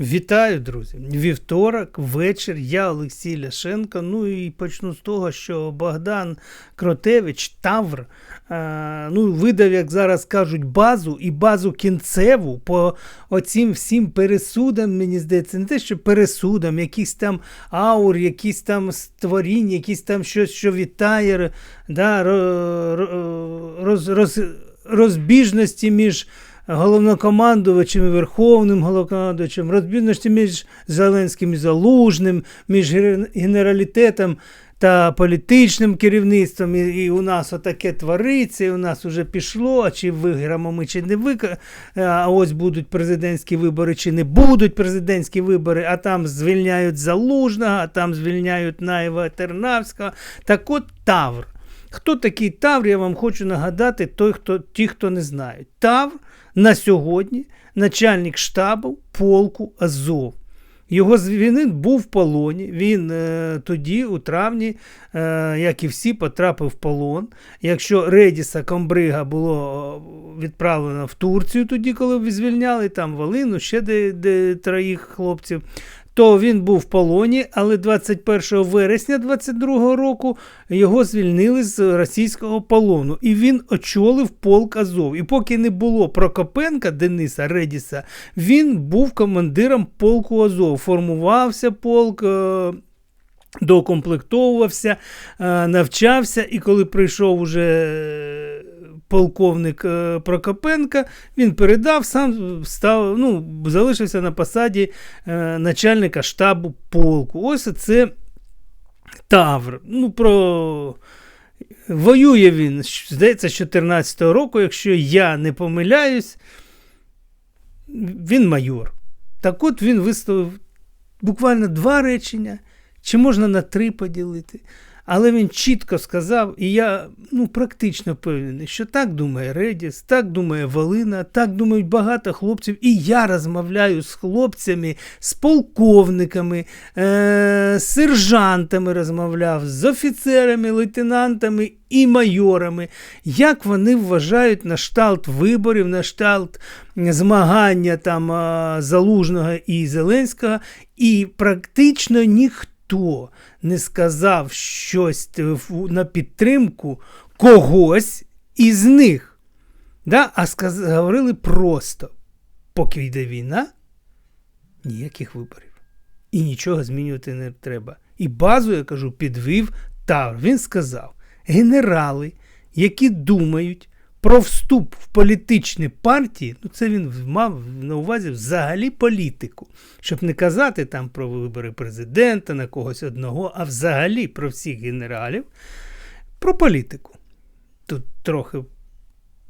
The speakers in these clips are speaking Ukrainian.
Вітаю, друзі! Вівторок, вечір. Я Олексій Ляшенко. Ну і почну з того, що Богдан Кротевич, Тавр, е, ну, видав, як зараз кажуть, базу і базу кінцеву по оцім всім пересудам, мені здається, не те, що пересудам, якісь там аур, якісь там створіння, якісь там щось, що вітає, да, роз, роз, розбіжності між головнокомандувачем і Верховним головнокомандувачем, розбірності між Зеленським і Залужним, між генералітетом та політичним керівництвом. І, і у нас отаке твориться, і у нас вже пішло, а чи виграємо ми, чи не виграємо, а ось будуть президентські вибори, чи не будуть президентські вибори, а там звільняють Залужного, а там звільняють Наєва Тернавського. Так от Тавр. Хто такий Тавр, я вам хочу нагадати, той, хто, ті, хто не знають. Тавр на сьогодні начальник штабу полку Азов. Його звільнив був в полоні. Він е, тоді, у травні, е, як і всі, потрапив в полон. Якщо Редіса Комбрига було відправлено в Турцію, тоді, коли звільняли, там Волину, ще де, де троїх хлопців, то він був в полоні, але 21 вересня 22 року його звільнили з російського полону. І він очолив полк Азов. І поки не було Прокопенка Дениса Редіса, він був командиром полку Азов. Формувався полк. Е, докомплектовувався, е, навчався, і коли прийшов уже полковник е, Прокопенка, він передав, сам став, ну, залишився на посаді е, начальника штабу полку. Ось це Тавр. Ну, про... Воює він, здається, з 14-го року, якщо я не помиляюсь, він майор. Так от він виставив буквально два речення, чи можна на три поділити. Але він чітко сказав, і я ну, практично впевнений, що так думає Редіс, так думає Волина, так думають багато хлопців. І я розмовляю з хлопцями, з полковниками, е- сержантами розмовляв, з офіцерами, лейтенантами і майорами, як вони вважають на шталт виборів, на шталт змагання там Залужного і Зеленського, і практично ніхто не сказав щось на підтримку когось із них. Да? А сказ... говорили просто, поки йде війна, ніяких виборів. І нічого змінювати не треба. І базу, я кажу, підвів Тавр. Він сказав: генерали, які думають про вступ в політичні партії, ну це він мав на увазі взагалі політику. Щоб не казати там про вибори президента на когось одного, а взагалі про всіх генералів, про політику. Тут трохи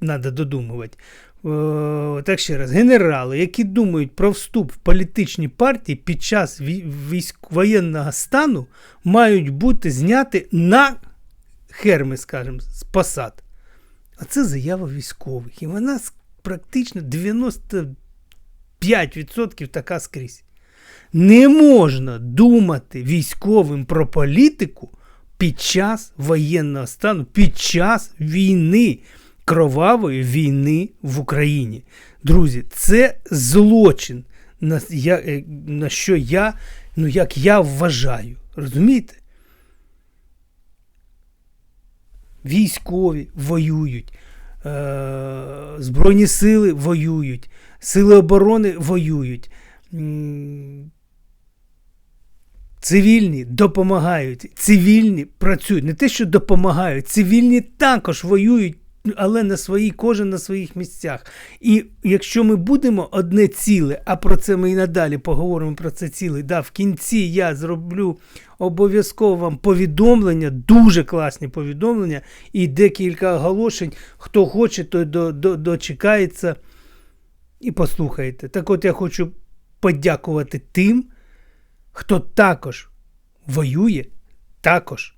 треба додумувати. О, так ще раз, генерали, які думають про вступ в політичні партії під час військ воєнного стану, мають бути зняті на херми, скажімо, з посад. А це заява військових. І вона практично 95% така скрізь. Не можна думати військовим про політику під час воєнного стану, під час війни, кровавої війни в Україні. Друзі, це злочин, на, е, що я, ну як я вважаю. Розумієте? Військові воюють, е, Збройні сили воюють, Сили оборони воюють. Цивільні допомагають, цивільні працюють. Не те, що допомагають, цивільні також воюють але на своїй, кожен на своїх місцях. І якщо ми будемо одне ціле, а про це ми і надалі поговоримо про це ціле, да, в кінці я зроблю обов'язково вам повідомлення, дуже класні повідомлення, і декілька оголошень. Хто хоче, той до, до, дочекається і послухайте. Так от я хочу подякувати тим, хто також воює, також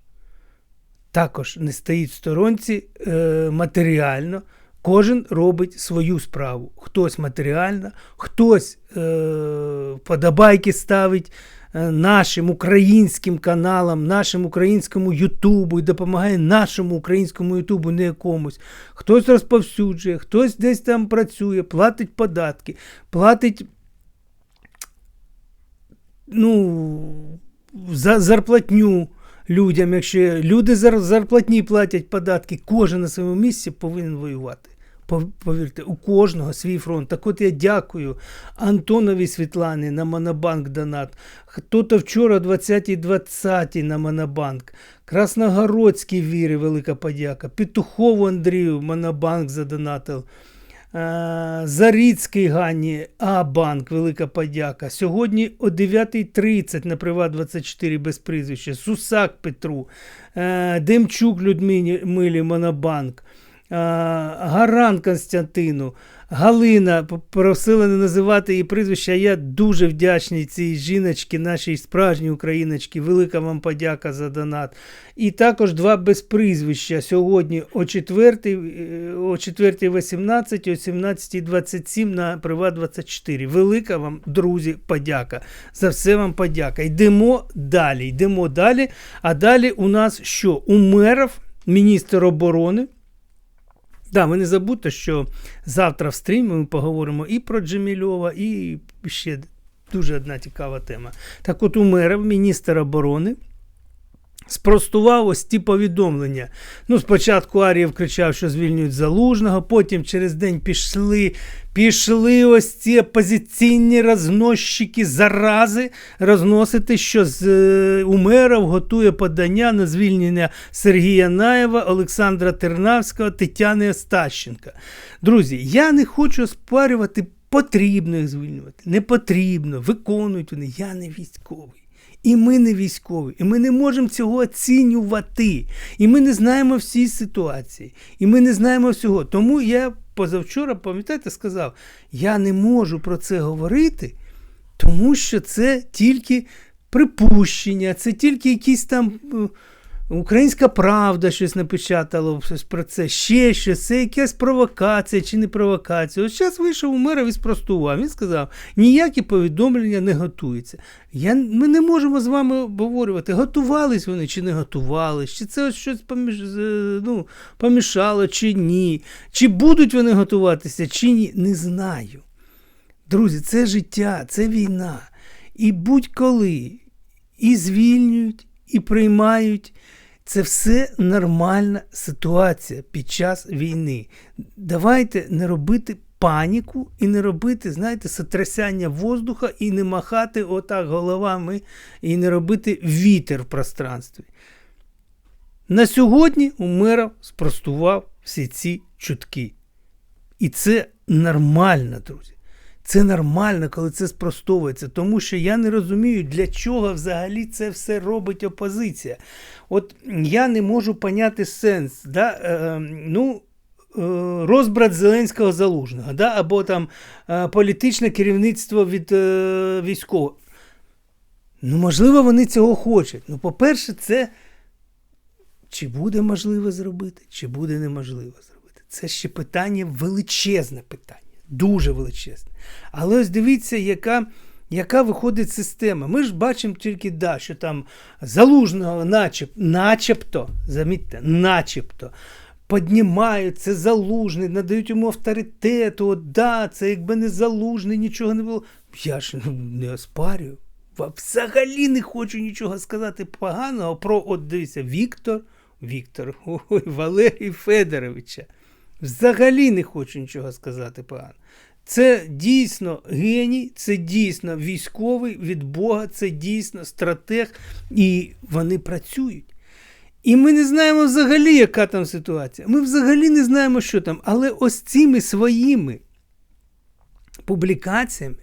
також не стоїть в сторонці е, матеріально. Кожен робить свою справу. Хтось матеріально, хтось е, подобайки ставить е, нашим українським каналам, нашому українському Ютубу і допомагає нашому українському Ютубу не якомусь. Хтось розповсюджує, хтось десь там працює, платить податки, платить ну, за зарплатню людям, якщо люди зарплатні платять податки, кожен на своєму місці повинен воювати. Повірте, у кожного свій фронт. Так от я дякую Антонові Світлані на Монобанк донат. Хто-то вчора 20-й 20 на Монобанк. Красногородській вірі, велика подяка. Петухову Андрію Монобанк задонатив. Заріцький Ганні, А-банк, велика подяка. Сьогодні о 9.30 на Приват 24 без прізвища. Сусак Петру, Демчук Людмилі Монобанк. Гаран Константину, Галина просила не називати її прізвище. Я дуже вдячний цій жіночці, нашій справжній україночці. Велика вам подяка за донат. І також два без прізвища сьогодні о 4.18, о 4.18, о 17.27 на Приват 24. Велика вам, друзі, подяка. За все вам подяка. Йдемо далі. Йдемо далі. А далі у нас що? Умеров, міністр оборони. Да, ви не забудьте, що завтра в стрімі ми поговоримо і про Джемільова, і ще дуже одна цікава тема. Так от Умеров, міністр оборони, спростував ось ті повідомлення. Ну, Спочатку Арієв кричав, що звільнюють залужного, потім через день пішли пішли ось ці опозиційні розносчики зарази розносити, що з е, Умеров готує подання на звільнення Сергія Наєва, Олександра Тернавського, Тетяни Остащенка. Друзі, я не хочу спарювати, потрібно їх звільнювати. Не потрібно, виконують вони. Я не військовий. І ми не військові, і ми не можемо цього оцінювати. І ми не знаємо всі ситуації, і ми не знаємо всього. Тому я позавчора, пам'ятаєте, сказав: я не можу про це говорити, тому що це тільки припущення, це тільки якісь там. Українська правда щось напечатала про це, ще щось, це якась провокація чи не провокація. Ось зараз вийшов у мера і спростував. Він сказав, ніякі повідомлення не готуються. Я, Ми не можемо з вами обговорювати, готувались вони чи не готувались, чи це ось щось поміж, ну, помішало, чи ні. Чи будуть вони готуватися, чи ні. Не знаю. Друзі, це життя, це війна. І будь-коли і звільнюють, і приймають. Це все нормальна ситуація під час війни. Давайте не робити паніку і не робити, знаєте, сотрясяння воздуха і не махати отак головами, і не робити вітер в пространстві. На сьогодні Умеров спростував всі ці чутки. І це нормально, друзі. Це нормально, коли це спростовується, тому що я не розумію, для чого взагалі це все робить опозиція. От я не можу поняти сенс. Да? Е, ем, ну, е, Розбрат Зеленського залужного, да? або там е, політичне керівництво від е, військового. Ну, можливо, вони цього хочуть. Ну, по-перше, це чи буде можливо зробити, чи буде неможливо зробити. Це ще питання величезне питання дуже величезне. Але ось дивіться, яка яка виходить система. Ми ж бачимо тільки, да, що там залужного начеб, начебто, замітьте, начебто. Піднімають, це залужний, надають йому авторитету, от, да, це якби не залужний, нічого не було. Я ж не оспарюю. Взагалі не хочу нічого сказати поганого про от дивіться, Віктор, Віктор, ой, Валерій Федоровича. Взагалі не хочу нічого сказати погано. Це дійсно геній, це дійсно військовий від Бога, це дійсно стратег, і вони працюють. І ми не знаємо взагалі, яка там ситуація. Ми взагалі не знаємо, що там. Але ось цими своїми публікаціями,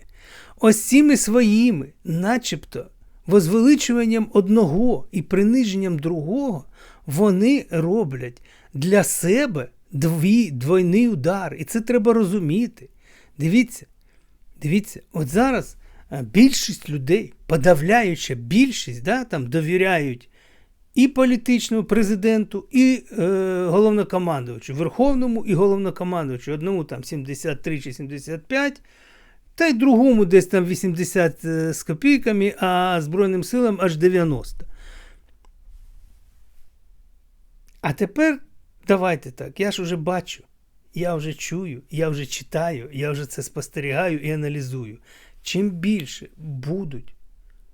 ось цими своїми, начебто, возвеличуванням одного і приниженням другого, вони роблять для себе дві, двойний удар. І це треба розуміти. Дивіться, дивіться, от зараз е, більшість людей, подавляюча більшість, да, там довіряють і політичному президенту, і е, головнокомандувачу, Верховному і головнокомандувачу. Одному там 73 чи 75, та й другому десь там 80 е, з копійками, а Збройним силам аж 90. А тепер давайте так, я ж уже бачу я вже чую, я вже читаю, я вже це спостерігаю і аналізую. Чим більше будуть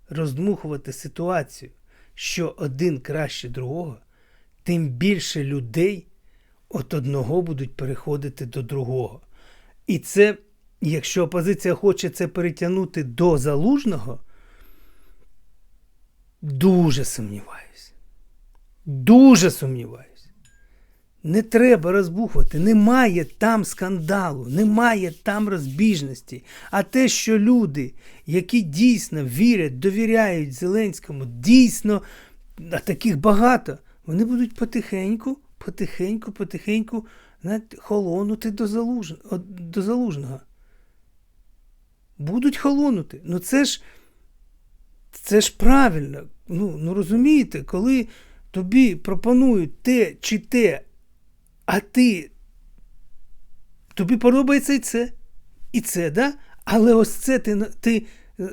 роздмухувати ситуацію, що один краще другого, тим більше людей от одного будуть переходити до другого. І це, якщо опозиція хоче це перетягнути до залужного, дуже сумніваюся. Дуже сумніваюся. Не треба розбухувати, немає там скандалу, немає там розбіжності. А те, що люди, які дійсно вірять, довіряють Зеленському, дійсно, а таких багато, вони будуть потихеньку, потихеньку, потихеньку знаєте, холонути до, залуж... до залужного. Будуть холонути. Ну це ж це ж правильно. Ну, ну розумієте, коли тобі пропонують те чи те, а ти тобі подобається і це, і це, да? Але ось це ти, ти е,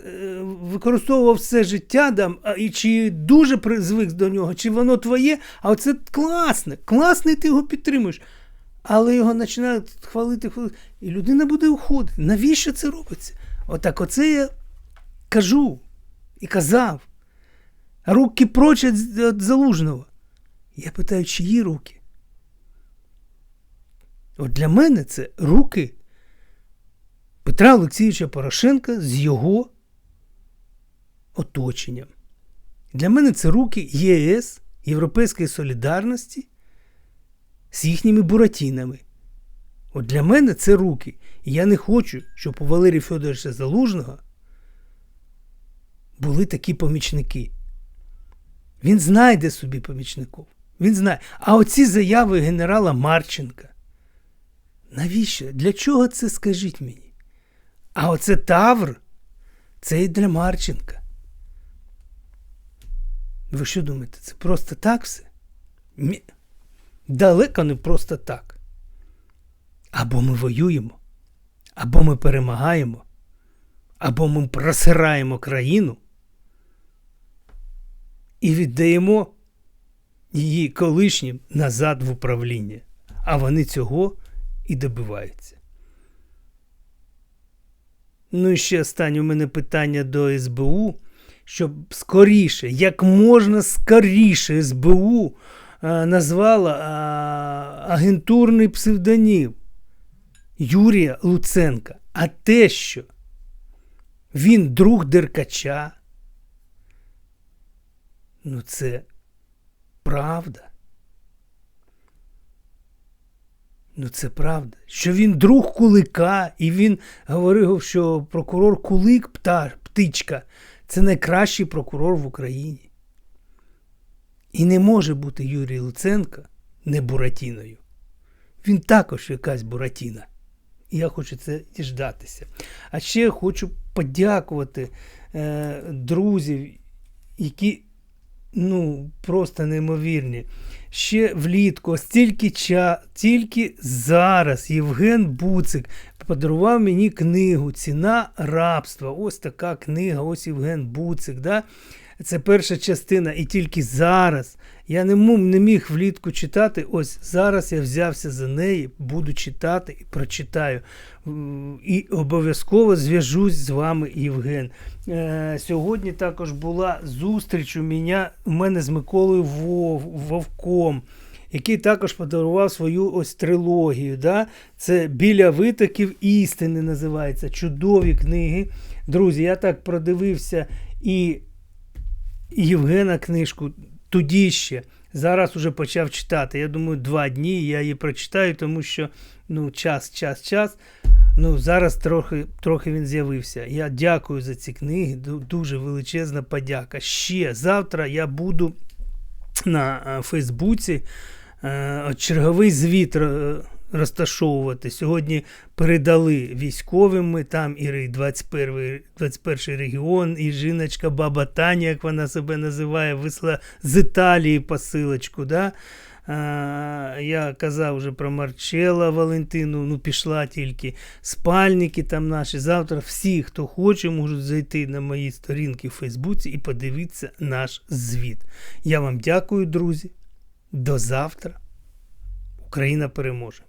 використовував все життя, да? і чи дуже звик до нього, чи воно твоє, а оце класне, класне, ти його підтримуєш. Але його починають хвалити, хвалити, і людина буде уходити. Навіщо це робиться? Отак, оце я кажу і казав. Руки проч від від залужного. Я питаю, чиї руки? От для мене це руки Петра Олексійовича Порошенка з його оточенням. Для мене це руки ЄС, Європейської солідарності з їхніми буратінами. От для мене це руки. І я не хочу, щоб у Валерія Федоровича Залужного були такі помічники. Він знайде собі помічників. Він знає. А оці заяви генерала Марченка. Навіщо? Для чого це скажіть мені? А оце Тавр, це і для Марченка. Ви що думаєте, це просто так все? Ні. Далеко не просто так. Або ми воюємо, або ми перемагаємо, або ми просираємо країну і віддаємо її колишнім назад в управління. А вони цього і добиваються. Ну і ще останнє у мене питання до СБУ, щоб скоріше, як можна скоріше СБУ а, назвала а, агентурний псевдонім Юрія Луценка. А те, що він друг Деркача, ну це правда. Ну, це правда. Що він друг Кулика, і він говорив, що прокурор Кулик пта, птичка це найкращий прокурор в Україні. І не може бути Юрій Луценко не Буратіною. Він також якась Буратіна. І я хочу це діждатися. А ще хочу подякувати е, друзів, які ну, просто неймовірні. Ще влітку, стільки ча, тільки зараз Євген Буцик подарував мені книгу Ціна рабства. Ось така книга, ось Євген Буцик. Да? Це перша частина, і тільки зараз. Я не, не міг влітку читати. Ось зараз я взявся за неї, буду читати і прочитаю. І обов'язково зв'яжусь з вами, Євген. Е, сьогодні також була зустріч у мене, у мене з Миколою Вов, Вовком. Який також подарував свою ось трилогію. Да? Це біля витоків істини називається. Чудові книги. Друзі, я так продивився і Євгена книжку тоді ще. Зараз уже почав читати. Я думаю, два дні я її прочитаю, тому що ну, час, час, час. Ну, зараз трохи, трохи він з'явився. Я дякую за ці книги. Дуже величезна подяка. Ще завтра я буду на е, Фейсбуці е, черговий звіт е, розташовувати. Сьогодні передали військовим ми там і 21, 21 регіон, і жіночка Баба Таня, як вона себе називає, висла з Італії посилочку. Да? А, я казав вже про Марчела Валентину, ну пішла тільки. Спальники там наші. Завтра всі, хто хоче, можуть зайти на мої сторінки в Фейсбуці і подивитися наш звіт. Я вам дякую, друзі. До завтра. Україна переможе.